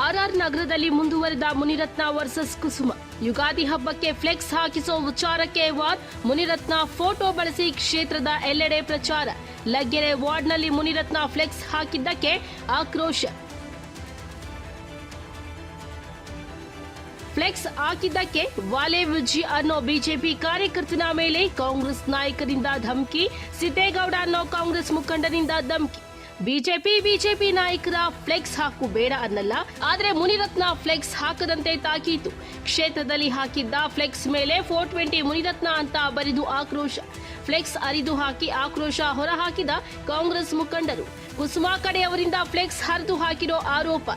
RR ನಗರದಲ್ಲಿ ಮುಂದುವರೆದ Munirathna versus ಕುಸುಮ. ಯುಗಾದಿ ಹಬ್ಬಕ್ಕೆ ಫ್ಲೆಕ್ಸ್ ಹಾಕಿಸೋ ವಿಚಾರಕ್ಕೆ ವಾರ್, ಮುನಿರತ್ನ ಫೋಟೋ ಬಳಸಿ ಕ್ಷೇತ್ರದ ಎಲ್ಲೆಡೆ ಪ್ರಚಾರ. ಲಗ್ಗೆರೆ ವಾರ್ಡ್ನಲ್ಲಿ ಮುನಿರತ್ನ ಫ್ಲೆಕ್ಸ್ ಹಾಕಿದ್ದಕ್ಕೆ ಆಕ್ರೋಶ. ಫ್ಲೆಕ್ಸ್ ಹಾಕಿದ್ದಕ್ಕೆ ವಾಲೆ ವಿಜಿ ಅನ್ನೋ ಬಿಜೆಪಿ ಕಾರ್ಯಕರ್ತನ ಮೇಲೆ ಕಾಂಗ್ರೆಸ್ ನಾಯಕರಿಂದ ಧಮಕಿ, ಸಿದ್ದೇಗೌಡ ಅನ್ನೋ ಕಾಂಗ್ರೆಸ್ ಮುಖಂಡನಿಂದ ಧಮಕಿ. ಬಿಜೆಪಿ ಬಿಜೆಪಿ ನಾಯಕರ ಫ್ಲೆಕ್ಸ್ ಹಾಕು ಬೇಡ ಅನ್ನಲ್ಲ, ಆದರೆ ಮುನಿರತ್ನ ಫ್ಲೆಕ್ಸ್ ಹಾಕದಂತೆ ತಾಕೀತು. ಕ್ಷೇತ್ರದಲ್ಲಿ ಹಾಕಿದ್ದ ಫ್ಲೆಕ್ಸ್ ಮೇಲೆ ಫೋರ್ ಟ್ವೆಂಟಿ ಮುನಿರತ್ನ ಅಂತ ಬರೆದು ಆಕ್ರೋಶ. ಫ್ಲೆಕ್ಸ್ ಅರಿದು ಹಾಕಿ ಆಕ್ರೋಶ ಹೊರಹಾಕಿದ ಕಾಂಗ್ರೆಸ್ ಮುಖಂಡರು. ಕುಸುಮಾ ಕಡೆ ಅವರಿಂದ ಫ್ಲೆಕ್ಸ್ ಹರಿದು ಹಾಕಿರೋ ಆರೋಪ.